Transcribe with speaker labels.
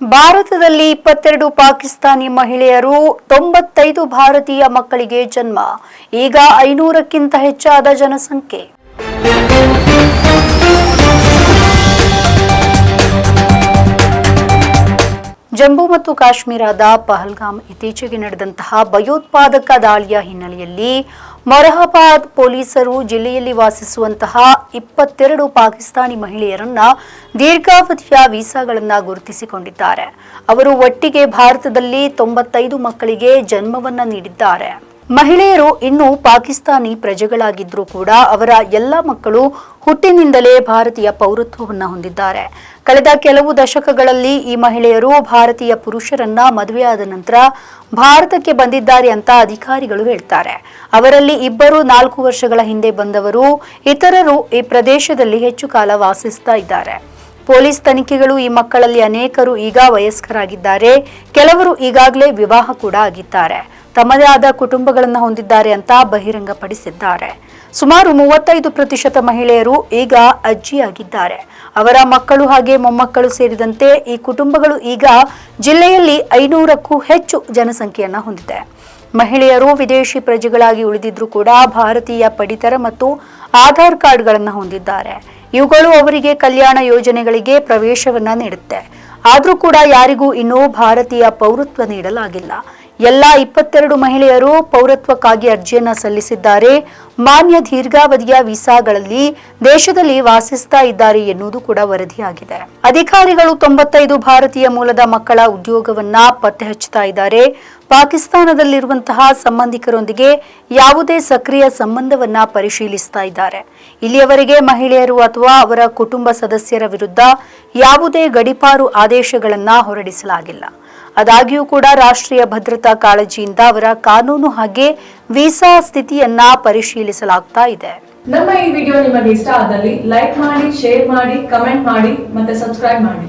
Speaker 1: ಭಾರತದಲ್ಲಿ ಇಪ್ಪತ್ತೆರಡು ಪಾಕಿಸ್ತಾನಿ ಮಹಿಳೆಯರು, ತೊಂಬತ್ತೈದು ಭಾರತೀಯ ಮಕ್ಕಳಿಗೆ ಜನ್ಮ. ಈಗ ಐನೂರಕ್ಕಿಂತ ಹೆಚ್ಚಾದ ಜನಸಂಖ್ಯೆ. ಜಮ್ಮು ಮತ್ತು ಕಾಶ್ಮೀರದ ಪಹಲ್ಗಾಮ್ ಇತ್ತೀಚೆಗೆ ನಡೆದಂತಹ ಭಯೋತ್ಪಾದಕ ದಾಳಿಯ ಹಿನ್ನೆಲೆಯಲ್ಲಿ ಮೊರಹಾಬಾದ್ ಪೊಲೀಸರು ಜಿಲ್ಲೆಯಲ್ಲಿ ವಾಸಿಸುವಂತಹ ಇಪ್ಪತ್ತೆರಡು ಪಾಕಿಸ್ತಾನಿ ಮಹಿಳೆಯರನ್ನ ದೀರ್ಘಾವಧಿಯ ವೀಸಾಗಳನ್ನ ಗುರುತಿಸಿಕೊಂಡಿದ್ದಾರೆ. ಅವರು ಒಟ್ಟಿಗೆ ಭಾರತದಲ್ಲಿ ತೊಂಬತ್ತೈದು ಮಕ್ಕಳಿಗೆ ಜನ್ಮವನ್ನು ನೀಡಿದ್ದಾರೆ. ಮಹಿಳೆಯರು ಇನ್ನು ಪಾಕಿಸ್ತಾನಿ ಪ್ರಜೆಗಳಾಗಿದ್ದರೂ ಕೂಡ ಅವರ ಎಲ್ಲ ಮಕ್ಕಳು ಹುಟ್ಟಿನಿಂದಲೇ ಭಾರತೀಯ ಪೌರತ್ವವನ್ನು ಹೊಂದಿದ್ದಾರೆ. ಕಳೆದ ಕೆಲವು ದಶಕಗಳಲ್ಲಿ ಈ ಮಹಿಳೆಯರು ಭಾರತೀಯ ಪುರುಷರನ್ನ ಮದುವೆಯಾದ ನಂತರ ಭಾರತಕ್ಕೆ ಬಂದಿದ್ದಾರೆ ಅಂತ ಅಧಿಕಾರಿಗಳು ಹೇಳ್ತಾರೆ. ಅವರಲ್ಲಿ ಇಬ್ಬರು ನಾಲ್ಕು ವರ್ಷಗಳ ಹಿಂದೆ ಬಂದವರು, ಇತರರು ಈ ಪ್ರದೇಶದಲ್ಲಿ ಹೆಚ್ಚು ಕಾಲ ವಾಸಿಸ್ತಾ ಇದ್ದಾರೆ. ಪೊಲೀಸ್ ತನಿಖೆಗಳು ಈ ಮಕ್ಕಳಲ್ಲಿ ಅನೇಕರು ಈಗ ವಯಸ್ಕರಾಗಿದ್ದಾರೆ. ಕೆಲವರು ಈಗಾಗಲೇ ವಿವಾಹ ಕೂಡ ಆಗಿದ್ದಾರೆ. ತಮ್ಮದೇ ಆದ ಕುಟುಂಬಗಳನ್ನು ಹೊಂದಿದ್ದಾರೆ ಅಂತ ಬಹಿರಂಗಪಡಿಸಿದ್ದಾರೆ. ಸುಮಾರು ಮೂವತ್ತೈದು ಪ್ರತಿಶತ ಮಹಿಳೆಯರು ಈಗ ಅಜ್ಜಿಯಾಗಿದ್ದಾರೆ. ಅವರ ಮಕ್ಕಳು ಹಾಗೆ ಮೊಮ್ಮಕ್ಕಳು ಸೇರಿದಂತೆ ಈ ಕುಟುಂಬಗಳು ಈಗ ಜಿಲ್ಲೆಯಲ್ಲಿ ಐನೂರಕ್ಕೂ ಹೆಚ್ಚು ಜನಸಂಖ್ಯೆಯನ್ನು ಹೊಂದಿದೆ. ಮಹಿಳೆಯರು ವಿದೇಶಿ ಪ್ರಜೆಗಳಾಗಿ ಉಳಿದಿದ್ರೂ ಕೂಡ ಭಾರತೀಯ ಪಡಿತರ ಮತ್ತು ಆಧಾರ್ ಕಾರ್ಡ್ಗಳನ್ನು ಹೊಂದಿದ್ದಾರೆ. ಇವುಗಳು ಅವರಿಗೆ ಕಲ್ಯಾಣ ಯೋಜನೆಗಳಿಗೆ ಪ್ರವೇಶವನ್ನ ನೀಡುತ್ತೆ. ಆದರೂ ಕೂಡ ಯಾರಿಗೂ ಇನ್ನೂ ಭಾರತೀಯ ಪೌರತ್ವ ನೀಡಲಾಗಿಲ್ಲ. ಎಲ್ಲ ಇಪ್ಪತ್ತೆರಡು ಮಹಿಳೆಯರು ಪೌರತ್ವಕ್ಕಾಗಿ ಅರ್ಜಿಯನ್ನ ಸಲ್ಲಿಸಿದ್ದಾರೆ. ಮಾನ್ಯ ದೀರ್ಘಾವಧಿಯ ವೀಸಾಗಳಲ್ಲಿ ದೇಶದಲ್ಲಿ ವಾಸಿಸ್ತಾ ಇದ್ದಾರೆ ಎನ್ನುವುದು ಕೂಡ ವರದಿಯಾಗಿದೆ. ಅಧಿಕಾರಿಗಳು ತೊಂಬತ್ತೈದು ಭಾರತೀಯ ಮೂಲದ ಮಕ್ಕಳ ಉದ್ಯೋಗವನ್ನ ಪತ್ತೆ ಹಚ್ಚುತ್ತಾ ಇದ್ದಾರೆ. ಪಾಕಿಸ್ತಾನದಲ್ಲಿರುವಂತಹ ಸಂಬಂಧಿಕರೊಂದಿಗೆ ಯಾವುದೇ ಸಕ್ರಿಯ ಸಂಬಂಧವನ್ನ ಪರಿಶೀಲಿಸ್ತಾ ಇದ್ದಾರೆ. ಇಲ್ಲಿಯವರೆಗೆ ಮಹಿಳೆಯರು ಅಥವಾ ಅವರ ಕುಟುಂಬ ಸದಸ್ಯರ ವಿರುದ್ಧ ಯಾವುದೇ ಗಡಿಪಾರು ಆದೇಶಗಳನ್ನ ಹೊರಡಿಸಲಾಗಿಲ್ಲ. ಆದಾಗ್ಯೂ ಕೂಡ ರಾಷ್ಟ್ರೀಯ ಭದ್ರತಾ ಕಾಳಜಿಯಿಂದ ಅವರ ಕಾನೂನು ಹಾಗೆ ವೀಸಾ ಸ್ಥಿತಿಯನ್ನ ಪರಿಶೀಲಿಸಲಾಗ್ತಾ ಇದೆ.
Speaker 2: ನಮ್ಮ ಈ ವಿಡಿಯೋ ನಿಮಗೆ ಇಷ್ಟ ಆದಲ್ಲಿ ಲೈಕ್ ಮಾಡಿ, ಶೇರ್ ಮಾಡಿ, ಕಮೆಂಟ್ ಮಾಡಿ ಮತ್ತೆ ಸಬ್ಸ್ಕ್ರೈಬ್ ಮಾಡಿ.